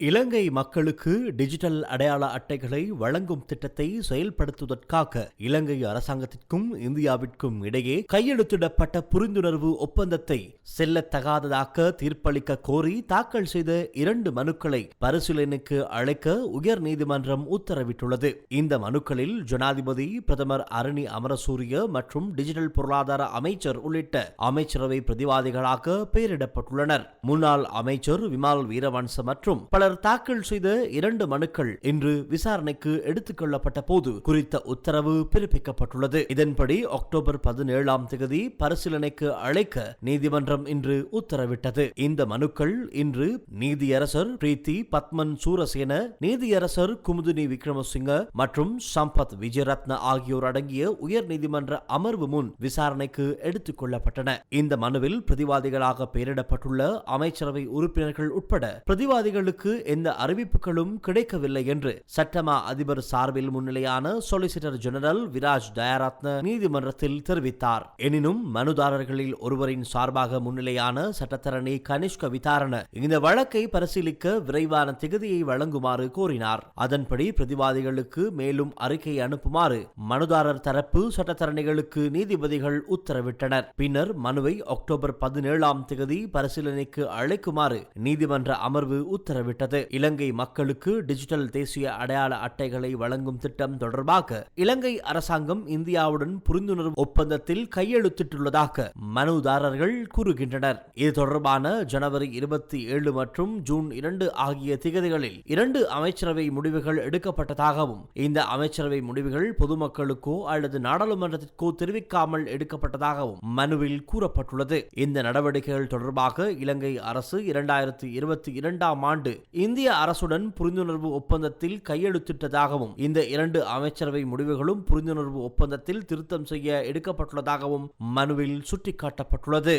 இலங்கை மக்களுக்கு டிஜிட்டல் அடையாள அட்டைகளை வழங்கும் திட்டத்தை செயல்படுத்துவதற்காக இலங்கை அரசாங்கத்திற்கும் இந்தியாவிற்கும் இடையே கையெழுத்திடப்பட்ட புரிந்துணர்வு ஒப்பந்தத்தை செல்லத்தகாததாக்க தீர்ப்பளிக்க கோரி தாக்கல் செய்த இரண்டு மனுக்களை பரிசீலனைக்கு அழைக்க உயர் நீதிமன்றம் உத்தரவிட்டுள்ளது. இந்த மனுக்களில் ஜனாதிபதி பிரதமர் அரணி அமரசூரிய மற்றும் டிஜிட்டல் பொருளாதார அமைச்சர் உள்ளிட்ட அமைச்சரவை பிரதிவாதிகளாக பெயரிடப்பட்டுள்ளனர். முன்னாள் அமைச்சர் விமால் வீரவன்ச மற்றும் பலர் தாக்கல் செய்த இரண்டு மனுக்கள் இன்று விசாரணைக்கு எடுத்துக் கொள்ளப்பட்ட போது குறித்த உத்தரவு பிறப்பிக்கப்பட்டுள்ளது. இதன்படி அக்டோபர் பதினேழாம் தேதி பரிசீலனைக்கு அழைக்க நீதிமன்றம் இன்று உத்தரவிட்டது. இந்த மனுக்கள் இன்று நீதியரசர் பிரீத்தி பத்மன் சூரசேன நீதியரசர் குமுதினி விக்ரமசிங்க மற்றும் சம்பத் விஜயரத்ன ஆகியோர் அடங்கிய உயர் நீதிமன்ற அமர்வு முன் விசாரணைக்கு எடுத்துக் கொள்ளப்பட்டன. இந்த மனுவில் பிரதிவாதிகளாக பெயரிடப்பட்டுள்ள அமைச்சரவை உறுப்பினர்கள் உட்பட பிரதிவாதிகளுக்கு எந்த அறிவிப்புகளும் கிடைக்கவில்லை என்று சட்டமா அதிபர் சார்பில் முன்னிலையான சொலிசிட்டர் ஜெனரல் விராஜ் தயாரத்ன நீதிமன்றத்தில் தெரிவித்தார். எனினும் மனுதாரர்களில் ஒருவரின் சார்பாக முன்னிலையான சட்டத்தரணி கனிஷ்க விதாரண இந்த வழக்கை பரிசீலிக்க விரைவான திகதியை வழங்குமாறு கோரினார். அதன்படி பிரதிவாதிகளுக்கு மேலும் அறிக்கை அனுப்புமாறு மனுதாரர் தரப்பு சட்டத்தரணிகளுக்கு நீதிபதிகள் உத்தரவிட்டனர். பின்னர் மனுவை அக்டோபர் பதினேழாம் தேதி பரிசீலனைக்கு அழைக்குமாறு நீதிமன்ற அமர்வு உத்தரவிட்டது. இலங்கை மக்களுக்கு டிஜிட்டல் தேசிய அடையாள அட்டைகளை வழங்கும் திட்டம் தொடர்பாக இலங்கை அரசாங்கம் இந்தியாவுடன் புரிந்துணர்வு ஒப்பந்தத்தில் கையெழுத்திட்டுள்ளதாக மனுதாரர்கள் கூறுகின்றனர். இது தொடர்பான ஜனவரி இருபத்தி ஏழு மற்றும் ஜூன் இரண்டு ஆகிய திகதிகளில் இரண்டு அமைச்சரவை முடிவுகள் எடுக்கப்பட்டதாகவும் இந்த அமைச்சரவை முடிவுகள் பொதுமக்களுக்கோ அல்லது நாடாளுமன்றத்திற்கோ தெரிவிக்காமல் எடுக்கப்பட்டதாகவும் மனுவில் கூறப்பட்டுள்ளது. இந்த நடவடிக்கைகள் தொடர்பாக இலங்கை அரசு இரண்டாயிரத்தி இருபத்தி இரண்டாம் ஆண்டு இந்திய அரசுடன் புரிந்துணர்வு ஒப்பந்தத்தில் கையெழுத்திட்டதாகவும் இந்த இரண்டு அமைச்சரவை முடிவுகளும் புரிந்துணர்வு ஒப்பந்தத்தில் திருத்தம் செய்ய எடுக்கப்பட்டுள்ளதாகவும் மனுவில் சுட்டிக்காட்டப்பட்டுள்ளது.